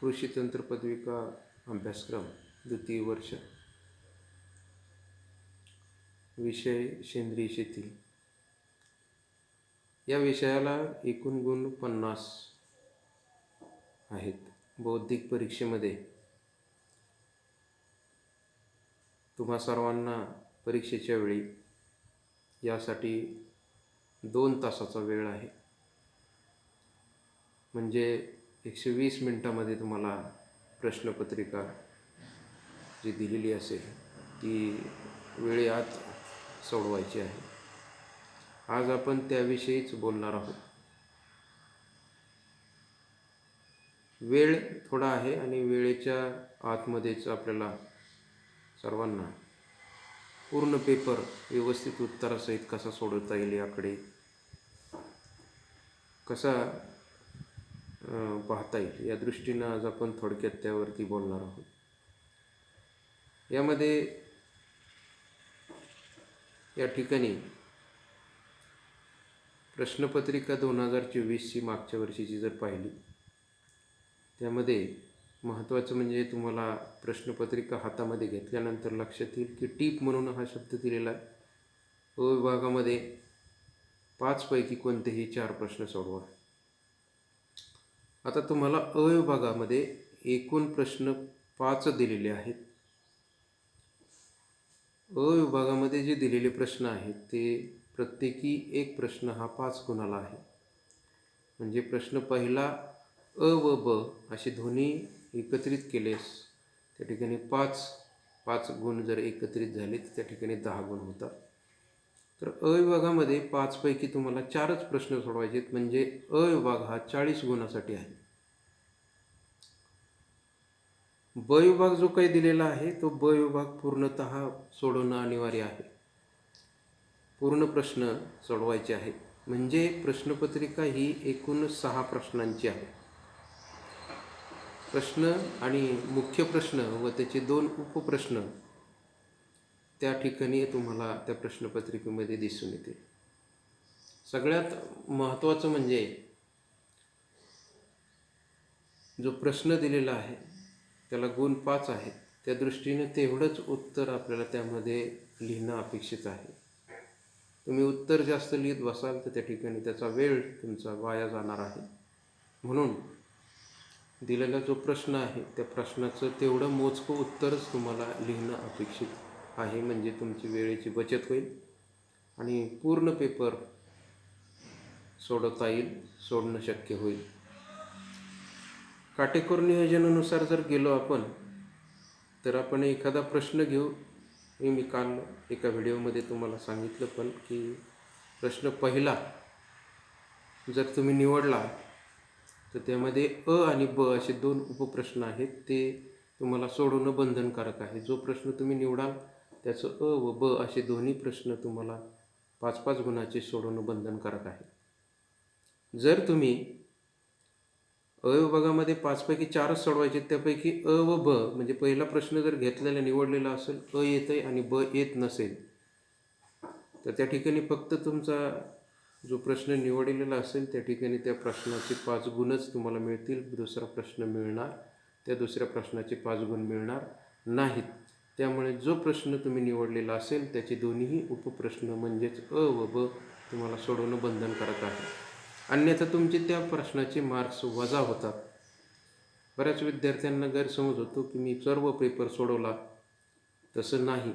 कृषी तंत्र पदविका अभ्यासक्रम द्वितीय वर्ष. विषय सेंद्रिय शेती. या विषयाला एकूण गुण पन्नास आहेत. बौद्धिक परीक्षेमध्ये. तुम्हा सर्वांना परीक्षेच्या वेळी यासाठी दोन तासाचा वेळ आहे. म्हणजे एकशे वीस मिनटामध्ये तुम्हाला प्रश्नपत्रिका जी दिलेली असेल ती वेळेआत सोडवायची आहे. आज आपण त्याविषयीच बोलणार आहोत. वेळ थोडा आहे आणि वेळेच्या आतमध्येच आपल्याला सर्वांना पूर्ण पेपर व्यवस्थित उत्तरासहित कसा सोडवता येईल याकडे कसा पाहता येईल. या दृष्टीनं आज आपण थोडक्यात त्यावरती बोलणार आहोत. यामध्ये या ठिकाणी प्रश्नपत्रिका दोन हजार चोवीसची मागच्या वर्षीची जर पाहिली त्यामध्ये महत्त्वाचं म्हणजे तुम्हाला प्रश्नपत्रिका हातामध्ये घेतल्यानंतर लक्षात येईल की टीप म्हणून हा शब्द दिलेला आहे. अ विभागामध्ये पाचपैकी कोणतेही चार प्रश्न सोडवा. आता तुम्हाला अ विभागामध्ये एकूण प्रश्न पाच दिलेले आहेत. अ विभागामध्ये जे दिलेले प्रश्न आहेत ते प्रत्येकी एक प्रश्न हा पाच गुणाला आहे. म्हणजे प्रश्न पहिला अ व ब असे दोन्ही एकत्रित केलेस त्या ठिकाणी पाच पाच गुण जर एकत्रित झाले तर त्या ठिकाणी दहा गुण होतात. तर अ विभागामध्ये पाचपैकी तुम्हाला चारच प्रश्न सोडवायचे आहेत म्हणजे अ विभाग हा चाळीस गुणासाठी आहे. ब विभाग जो काही दिलेला आहे तो ब विभाग पूर्णतः सोडवणं अनिवार्य आहे. पूर्ण प्रश्न सोडवायचे आहे म्हणजे प्रश्नपत्रिका ही एकूण सहा प्रश्नांची आहे. प्रश्न आणि मुख्य प्रश्न व त्याचे दोन उपप्रश्न त्या ठिकाणी तुम्हाला त्या प्रश्नपत्रिकेमध्ये दिसून येते. सगळ्यात महत्त्वाचं म्हणजे जो प्रश्न दिलेला आहे त्याला गुण पाच आहेत. त्या दृष्टीने तेवढंच उत्तर आपल्याला त्यामध्ये लिहिणं अपेक्षित आहे. तुम्ही उत्तर जास्त लिहित बसाल तर त्या ठिकाणी त्याचा वेळ तुमचा वाया जाणार आहे. म्हणून दिलेला जो प्रश्न आहे त्या प्रश्नाचं तेवढं मोजकं उत्तरच तुम्हाला लिहिणं अपेक्षित आहे म्हणजे तुमची वेळेची बचत होईल. आणि पूर्ण पेपर सोडवता येईल सोडणं शक्य होईल. काटेकोर नियोजनानुसार जर गेलो आपण तर आपण एखादा प्रश्न घेऊ. हे मी काल एका व्हिडिओमध्ये तुम्हाला सांगितलं पण की प्रश्न पहिला जर तुम्ही निवडला तर त्यामध्ये अ आणि ब असे दोन उपप्रश्न आहेत. ते तुम्हाला सोडवणं बंधनकारक आहे. जो प्रश्न तुम्ही निवडाल त्याचं अ व ब असे दोन्ही प्रश्न तुम्हाला पाच पाच गुणाचे सोडवणं बंधनकारक आहे. जर तुम्ही अ विभागामध्ये पाचपैकी चारच सोडवायचे त्यापैकी अ व ब म्हणजे पहिला प्रश्न जर घेतलेला निवडलेला असेल अ येत आहे आणि ब येत नसेल तर त्या ठिकाणी फक्त तुमचा जो प्रश्न निवडलेला असेल त्या ठिकाणी त्या प्रश्नाचे पाच गुणच तुम्हाला मिळतील. दुसरा प्रश्न मिळणार त्या दुसऱ्या प्रश्नाचे पाच गुण मिळणार नाहीत. त्यामुळे जो प्रश्न तुम्ही निवडलेला असेल त्याचे दोन्हीही उपप्रश्न म्हणजेच अ व ब तुम्हाला सोडवणं बंधनकारक आहे. अन्यथा तुमचे त्या प्रश्नाचे मार्क्स वजा होतात. बऱ्याच विद्यार्थ्यांना गैरसमज होतो की मी सर्व पेपर सोडवला. तसं नाही.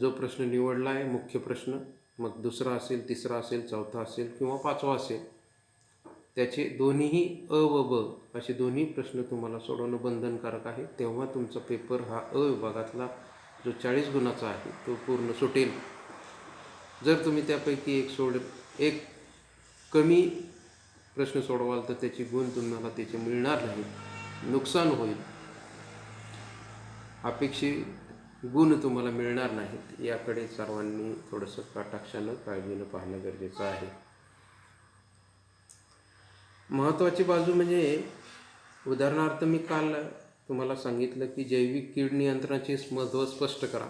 जो प्रश्न निवडला आहे मुख्य प्रश्न मग दुसरा असेल तिसरा असेल चौथा असेल किंवा पाचवा असेल त्याचे दोन्हीही अ व ब असे दोन्ही प्रश्न तुम्हाला सोडवणं बंधनकारक आहे. तेव्हा तुमचा पेपर हा अ विभागातला जो चाळीस गुणाचा आहे तो पूर्ण सुटेल. जर तुम्ही त्यापैकी एक सोड एक कमी प्रश्न सोडवाल तर त्याचे गुण तुम्हाला त्याचे मिळणार नाही नुकसान होईल. अपेक्षित गुण तुम्हाला मिळणार नाहीत. याकडे सर्वांनी थोडंसं कटाक्षानं काळजीनं पाहणं गरजेचं आहे. महत्त्वाची बाजू म्हणजे उदाहरणार्थ मी काल तुम्हाला सांगितलं की जैविक कीड नियंत्रणाचे महत्त्व स्पष्ट करा.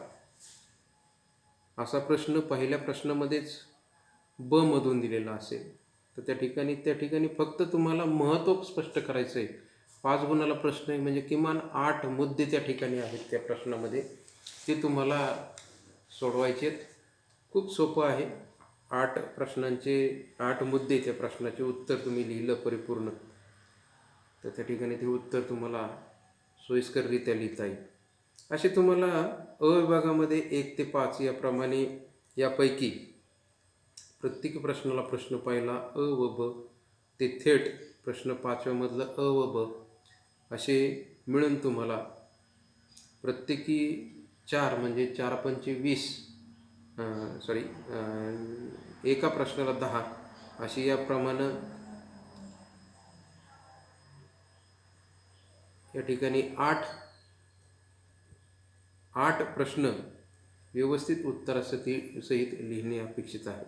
असा प्रश्न पहिल्या प्रश्नामध्येच ब मधून दिलेला असेल. तर त्या ठिकाणी त्या ठिकाणी फक्त तुम्हाला महत्त्व स्पष्ट करायचं आहे पाच गुणाला प्रश्न आहे म्हणजे किमान आठ मुद्दे त्या ठिकाणी आहेत त्या प्रश्नामध्ये. ते तुम्हाला सोडवायचे आहेत खूप सोपं आहे. आठ प्रश्नांचे आठ मुद्दे त्या प्रश्नाचे उत्तर तुम्ही लिहिलं परिपूर्ण. तर त्या ठिकाणी ते उत्तर तुम्हाला सोयीस्कररित्या लिहिता येईल. असे तुम्हाला अ विभागामध्ये एक ते पाच याप्रमाणे यापैकी प्रत्येक प्रश्नाला प्रश्न पाहिला अ व ब ते थेट प्रश्न पाचव्यामधलं अ व ब असे मिळून तुम्हाला प्रत्येकी चार म्हणजे चार पंचे वीस सॉरी एका प्रश्नाला दहा. अशी याप्रमाणे या ठिकाणी आठ आठ प्रश्न व्यवस्थित उत्तरासती सहित लिहिणे अपेक्षित आहे.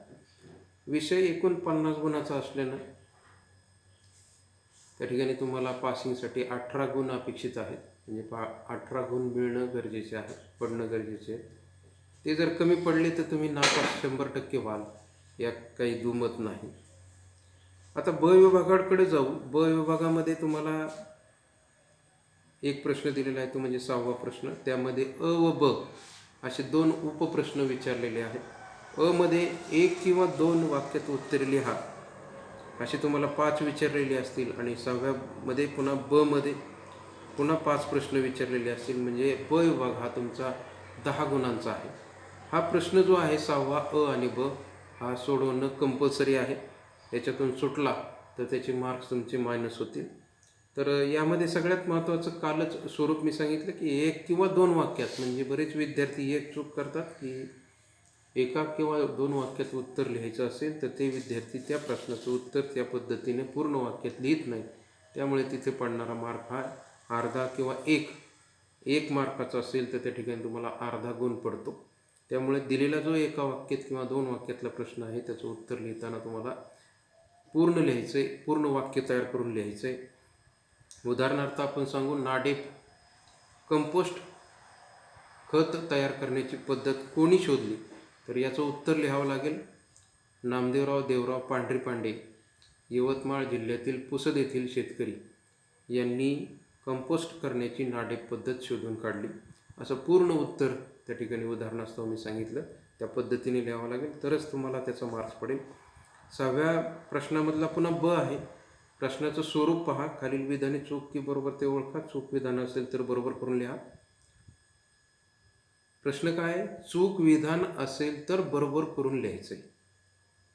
विषय एकूण पन्नास गुणाचा असल्यानं त्या ठिकाणी तुम्हाला पासिंगसाठी अठरा गुण अपेक्षित आहेत. म्हणजे पा अठरा गुण मिळणं गरजेचे आहे पडणं गरजेचे आहे. ते जर कमी पडले तर तुम्ही नापास शंभर टक्के व्हाल. यात काही दुमत नाही. आता ब विभागाकडे जाऊ. ब विभागामध्ये तुम्हाला एक प्रश्न दिलेला आहे. तो म्हणजे सहावा प्रश्न. त्यामध्ये अ व ब असे दोन उपप्रश्न विचारलेले आहेत. अ मध्ये एक किंवा दोन वाक्यात उत्तरे लिहा. असे तुम्हाला पाच विचारलेले असतील आणि सहाव्यामध्ये पुन्हा ब मध्ये पुन्हा पाच प्रश्न विचारलेले असतील. म्हणजे ब विभाग हा तुमचा दहा गुणांचा आहे. हा प्रश्न जो आहे सहावा अ आणि ब हा सोडवणं कंपल्सरी आहे. याच्यातून सुटला तर त्याचे मार्क्स तुमचे मायनस होतील. तर यामध्ये सगळ्यात महत्त्वाचं कालच स्वरूप मी सांगितलं की एक किंवा दोन वाक्यात म्हणजे बरेच विद्यार्थी एक चूक करतात की एका किंवा दोन वाक्यात उत्तर लिहायचं असेल तर ते विद्यार्थी त्या प्रश्नाचं उत्तर त्या पद्धतीने पूर्ण वाक्यात लिहित नाही त्यामुळे तिथे पडणारा मार्क हा अर्धा किंवा एक एक मार्काचा असेल तर त्या ठिकाणी तुम्हाला अर्धा गुण पडतो. त्यामुळे दिलेला जो एका वाक्यात किंवा दोन वाक्यातला प्रश्न आहे त्याचं उत्तर लिहिताना तुम्हाला पूर्ण लिहायचं आहे पूर्ण वाक्य तयार करून लिहायचं आहे उदाहरणार्थ आपण सांगू नाडेप कंपोस्ट खत तयार करण्याची पद्धत कोणी शोधली? तर याचं उत्तर लिहावं लागेल नामदेवराव देवराव पांढरे पांडे यवतमाळ जिल्ह्यातील पुसद येथील शेतकरी. यांनी कंपोस्ट करण्याची नाडेप पद्धत शोधून काढली. असं पूर्ण उत्तर त्या ठिकाणी उदाहरणास्तव मी सांगितलं. त्या पद्धतीने लिहावं लागेल. तरच तुम्हाला त्याचा मार्क्स पडेल. सहाव्या प्रश्नामधला पुन्हा ब आहे. प्रश्नाचं स्वरूप पहा. खालील विधाने चूक की बरोबर ते ओळखा. चूक विधान असेल तर बरोबर करून लिहा. प्रश्न काय आहे? चूक विधान असेल तर बरोबर करून लिहायचंय.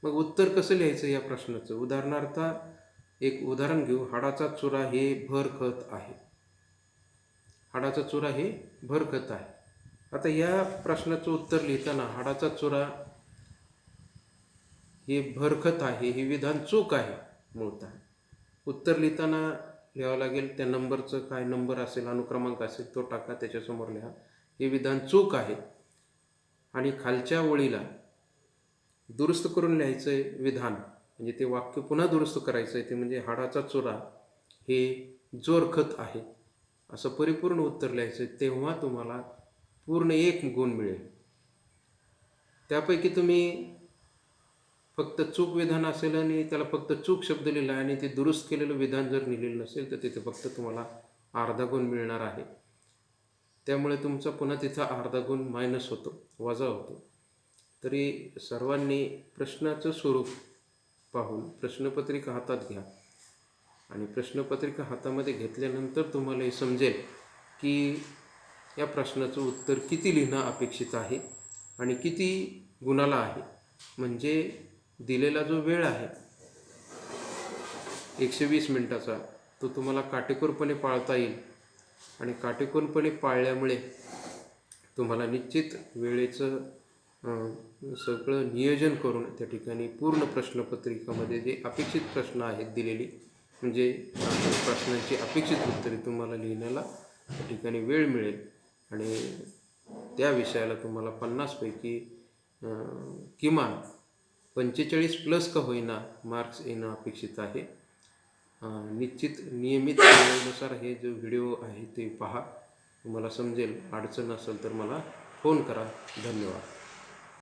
मग उत्तर कसं लिहायचं या प्रश्नाचं? उदाहरणार्थ एक उदाहरण घेऊ. हाडाचा चुरा हे भरखत आहे. हाडाचा चुरा हे भरखत आहे. आता या प्रश्नाचं उत्तर लिहिताना हाडाचा चुरा हे भरखत आहे हे विधान चूक आहे मूळतः. उत्तर लिहिताना लिहावं लागेल त्या नंबरचं काय नंबर असेल अनुक्रमांक असेल तो टाका त्याच्यासमोर लिहा. हे विधान चूक आहे. आणि खालच्या ओळीला दुरुस्त करून लिहायचं आहे विधान. म्हणजे ते वाक्य पुन्हा दुरुस्त करायचं आहे ते म्हणजे हाडाचा चुरा हे जोरखत आहे. असं परिपूर्ण उत्तर लिहायचं आहे. तेव्हा तुम्हाला पूर्ण एक गुण मिळेल. त्यापैकी तुम्ही फक्त चूक विधान असेल आणि त्याला फक्त चूक शब्द लिहिला आणि ते दुरुस्त केलेलं विधान जर लिहिलेलं नसेल तर तिथे फक्त तुम्हाला अर्धा गुण मिळणार आहे. त्यामुळे तुमचा पुन्हा तिथं अर्धा गुण मायनस होतो वजा होतो. तरी सर्वांनी प्रश्नाचं स्वरूप पाहून प्रश्नपत्रिका हातात घ्या. आणि प्रश्नपत्रिका हातामध्ये घेतल्यानंतर तुम्हाला हे समजेल की या प्रश्नाचं उत्तर किती लिहिणं अपेक्षित आहे आणि किती गुणाला आहे? म्हणजे दिलेला जो वेळ आहे एकशे वीस मिनटाचा तो तुम्हाला काटेकोरपणे पाळता येईल. आणि काटेकोरपणे पाळल्यामुळे तुम्हाला निश्चित वेळेचं सगळं नियोजन करून त्या ठिकाणी पूर्ण प्रश्नपत्रिकामध्ये जे अपेक्षित प्रश्न आहेत दिलेली म्हणजे प्रश्नांची अपेक्षित उत्तरे तुम्हाला लिहिण्याला त्या ठिकाणी वेळ मिळेल. आणि त्या विषयाला तुम्हाला पन्नासपैकी किमान पंचेचाळीस प्लस का होईना मार्क्स येणं अपेक्षित आहे. निश्चित नियमित वेळेनुसार हे जो व्हिडिओ आहे ते पहा. तुम्हाला समजेल अडचण असेल तर मला फोन करा. धन्यवाद.